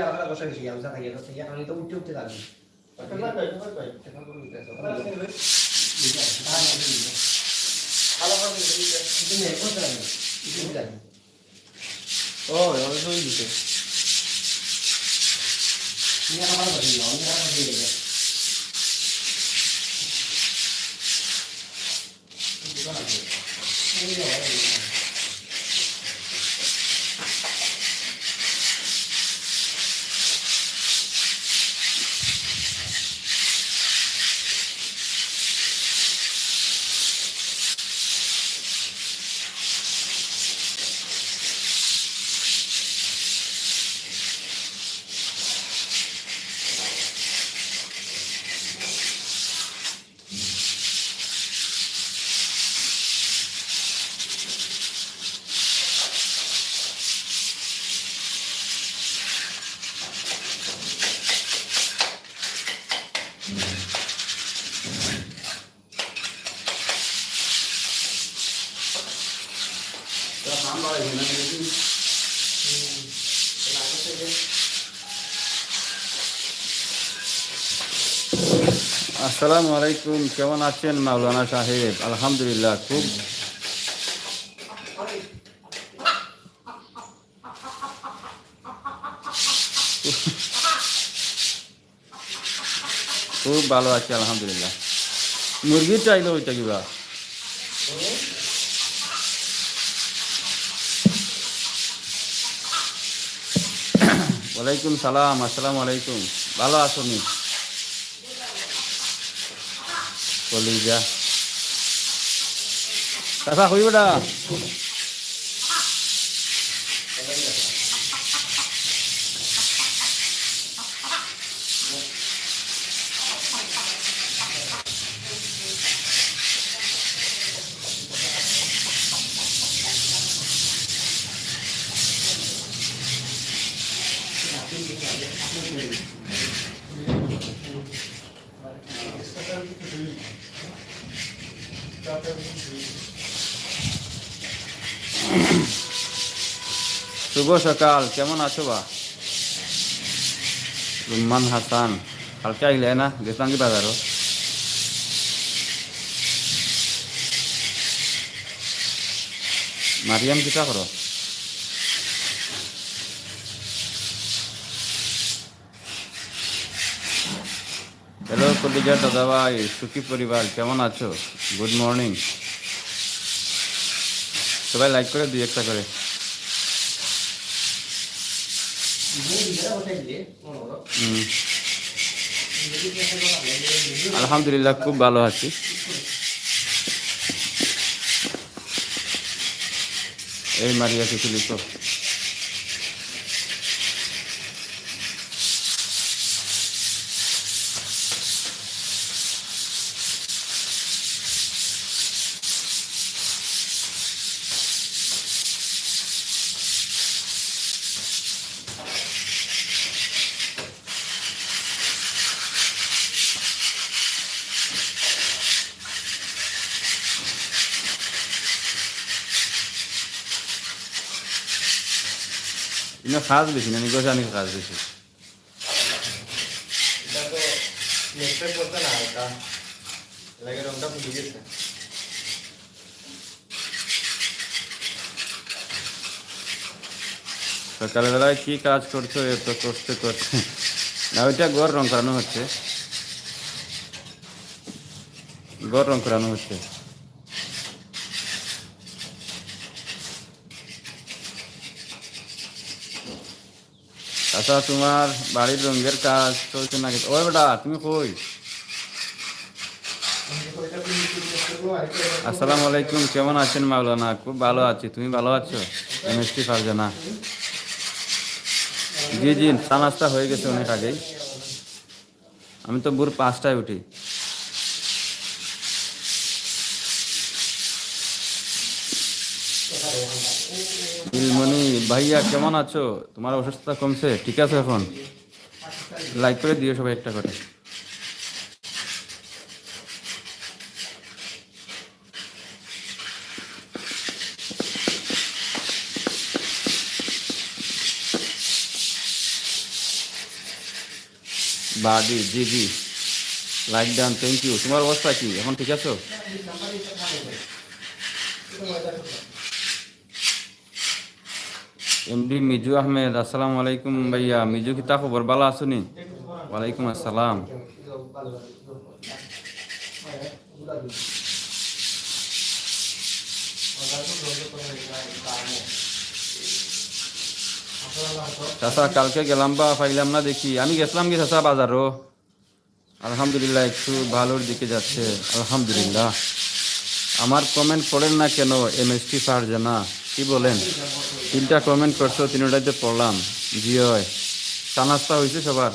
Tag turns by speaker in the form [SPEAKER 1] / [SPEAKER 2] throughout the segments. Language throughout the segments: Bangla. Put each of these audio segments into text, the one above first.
[SPEAKER 1] তুমি আলাদা বসে গেছি আমি যা থাকি এখন তো উঠতে উঠতে তুমি যাবি
[SPEAKER 2] আসসালামু আলাইকুম, কেমন আছেন মাওলানা সাহেব? আলহামদুলিল্লাহ, খুব খুব ভালো আছি, আলহামদুলিল্লাহ। মুরগির চাইলে ওইটা কিবা ওয়ালাইকুম সালাম, আসসালামু আলাইকুম। ভালো আছো নি কলিজা কাকা কই বেটা শুভ সকাল, কেমন আছো বা? রুম্মান হাসান, কালকে আইলে না, গেছিলাম কি বাজারও? মারিয়াম, কিতা করো? হ্যালো কলিজার দাদা ভাই সুখী পরিবার, কেমন আছো? গুড মর্নিং সবাই লাইক করে, দুই একটা করে। আলহামদুলিল্লাহ খুব ভালো আছি। এই মারিয়া কিছু লিখো ইনো খাজ বেশি না নিগোজ আনি খাজ বেশি
[SPEAKER 3] না
[SPEAKER 2] সকালবেলায় কি কাজ করছ এত কষ্ট করছে না ওইটা গড় রং করানো হচ্ছে গড় রং করানো হচ্ছে তাছাড়া তোমার বাড়ির রঙের কাজ চলছে নাকি? ও বেটা, তুমি কই? আসসালামু আলাইকুম, কেমন আছেন মাওলানা? খুব ভালো আছি। তুমি ভালো আছো? এমএসটি ফারজানা। জি জি, চা নাস্তা হয়ে গেছে অনেক আগেই। আমি তো ভোর পাঁচটায় উঠি। ভাইয়া, কেমন আছো? তোমার অসুস্থতা কমছে, ঠিক আছে এখন? লাইক করে দিও সবাই একটা করে। Buddy G G like done thank you তোমার অবস্থা কি? এখন ঠিক আছো? এমডি মিজু আহমেদ আসসালামু আলাইকুম ভাইয়া মিজু কিতা খবর ভালো আছো নি ওয়ালাইকুম আসসালাম চাচা কালকে গেলাম বা পাইলাম না দেখি আমি গেছিলাম কি চাচা বাজারও আলহামদুলিল্লাহ একটু ভালোর দিকে যাচ্ছে আলহামদুলিল্লাহ আমার কমেন্ট পড়েন না কেন এম এস টি ফারজানা কি বলেন? তিনটা কমেন্ট করছ তিনটাতে পড়লাম। জি হয়। চা নাস্তা হয়েছে সবার?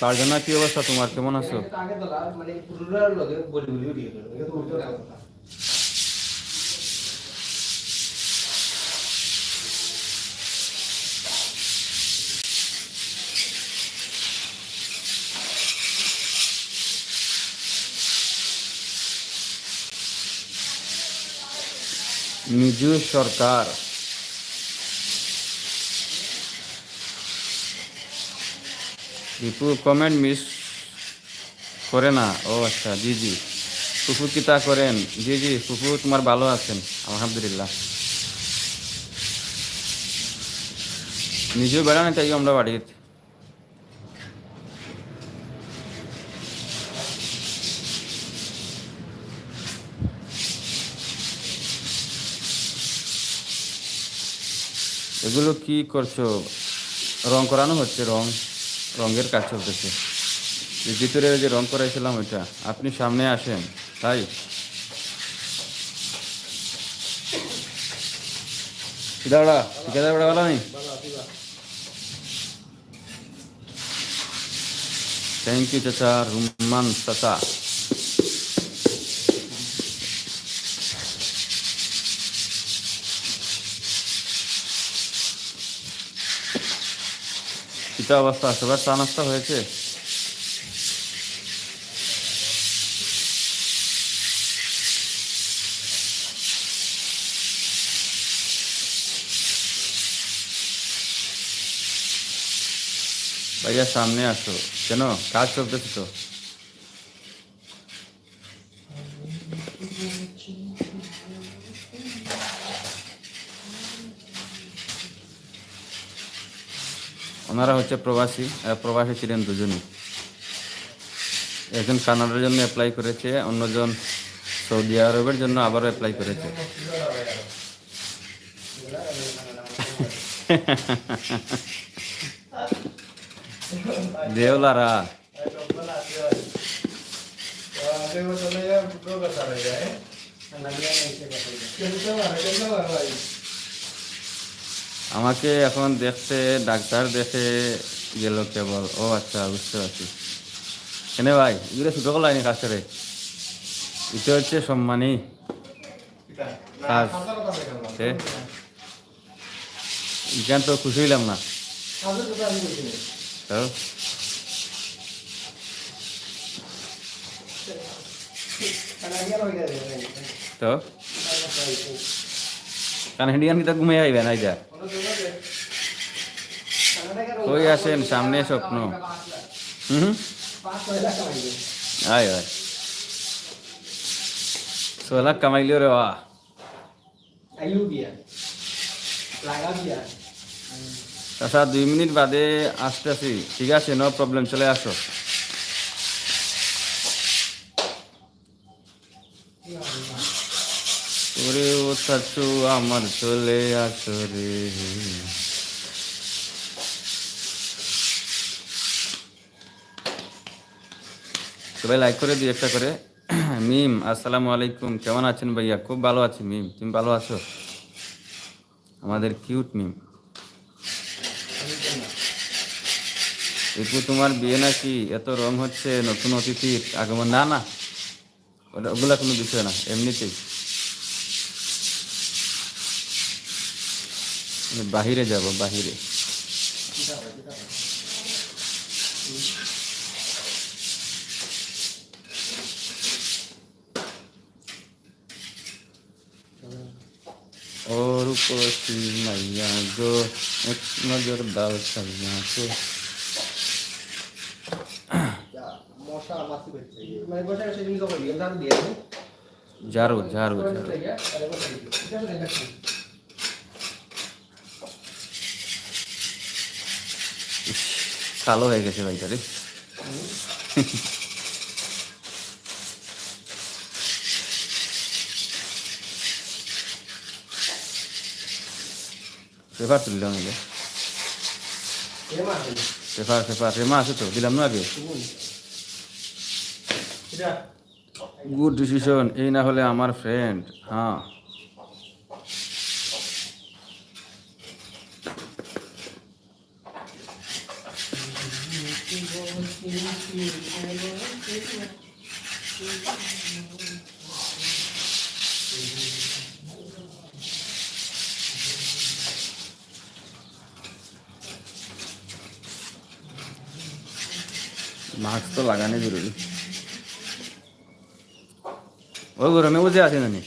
[SPEAKER 2] ফারজানা কি অবস্থা তোমার? কেমন আছো? মিজু সরকার। দীপু কমেন্ট মিস করে না। ও আচ্ছা জি জি ফুফু কিতা করেন? জি জি ফুফু তোমার ভালো আছেন? আলহামদুলিল্লাহ। নিজেও বেড়ানো তাই আমরা বাড়ির এগুলো কি করছ? রং করানো হচ্ছে, রং, রঙের কাজ চলতেছে। ভিতরে যে রং করাইছিলাম ওইটা। আপনি সামনে আসেন, তাই? দাঁড়া বেড়া ভালো নেই? থ্যাংক ইউ চাচা রুমান চাচা। কিতা অবস্থা সবার চা নাস্তা হয়েছে? ভাইয়া সামনে আসো। কেন? কাজ চলতেছে তো। ওনারা হচ্ছে প্রবাসী প্রবাসী ছিলেন দুজনই। একজন কানাডার জন্য অ্যাপ্লাই করেছে, অন্যজন সৌদি আরবের জন্য আবারও অ্যাপ্লাই করেছে। দেওলারা। আমাকে এখন দেখতে, ডাক্তার দেখে গেল কেবল। ও আচ্ছা বুঝতে পারছি। কেন ভাই, এগুলো ছোটো কলাইনি কাজ করে এটা হচ্ছে সম্মানী। কাজ সে ইখান তো খুশি হইলাম না। তো? কারণ হিন্দিয়ান কিতা ঘুমিয়ে আইবে না যা। কই আসেন সামনে স্বপ্ন। হুম আয় আয়। ছয় লাখ কামাইলেও রে বাহ। আচ্ছা দুই মিনিট বাদে আসতেছি। ঠিক আছে নো প্রবলেম চলে আসো। ওরে চাচু, আমার চলে আসো রে। সবাই লাইক করে দিই একটা করে। মিম, আসসালামু আলাইকুম। কেমন আছেন ভাইয়া? খুব ভালো আছি মিম। তুমি ভালো আছো? আমাদের কিউট মিম। একটু তোমার বিয়ে নাকি? এত রং হচ্ছে, নতুন অতিথির আগমন। না না ওগুলা কোনো বিষয় না, এমনিতেই। বাহিরে যাব বাহিরে। ঝাড়ু ঝাড়ু ঝাড়ু। কালো হয়ে গেছে ভাইটা রে। পেপার তুললাম এলে পেপার পেপার রেমা আছে তো দিলাম না আগে। গুড ডিসিশন এই না হলে আমার ফ্রেন্ড হ্যাঁ। মাস্ক তো লাগানো জরুরি। ওই গরমে বুঝে আছে জানি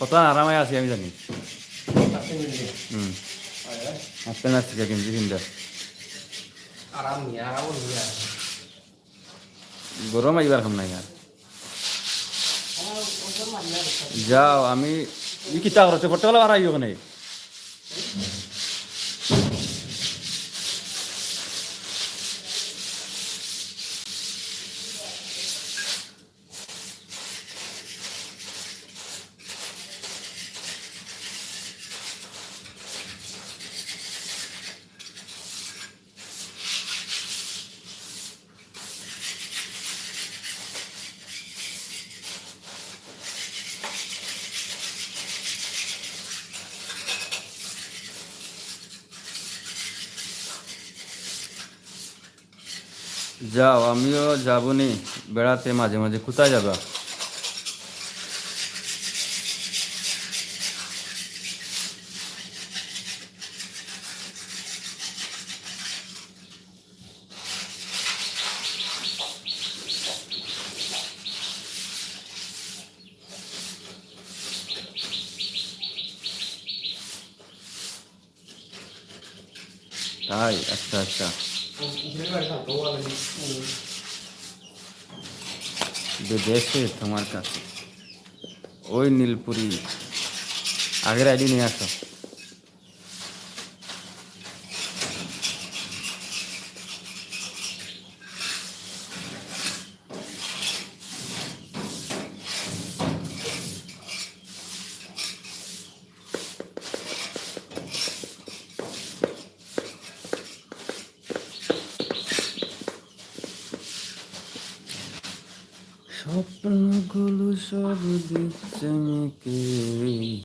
[SPEAKER 2] কত আরামে আছি আমি জানি। হুম। আসতে না শিখে কিনছি চিন্তা
[SPEAKER 1] আরাম নিয়ে, আরামও নিয়ে
[SPEAKER 2] গরম আইবার খাম নাই আর। যাও আমি কিতা করতে পড়তে গেলে আর আইও ওখানে যাও আমিও যাবনি। বেড়াতে মাঝে মাঝে। কোথায় যাবা? তাই আচ্ছা আচ্ছা। বিদেশে তোমার কাছে ওই নীলপুরি আগের আইডি নিয়ে আসো। що будеться.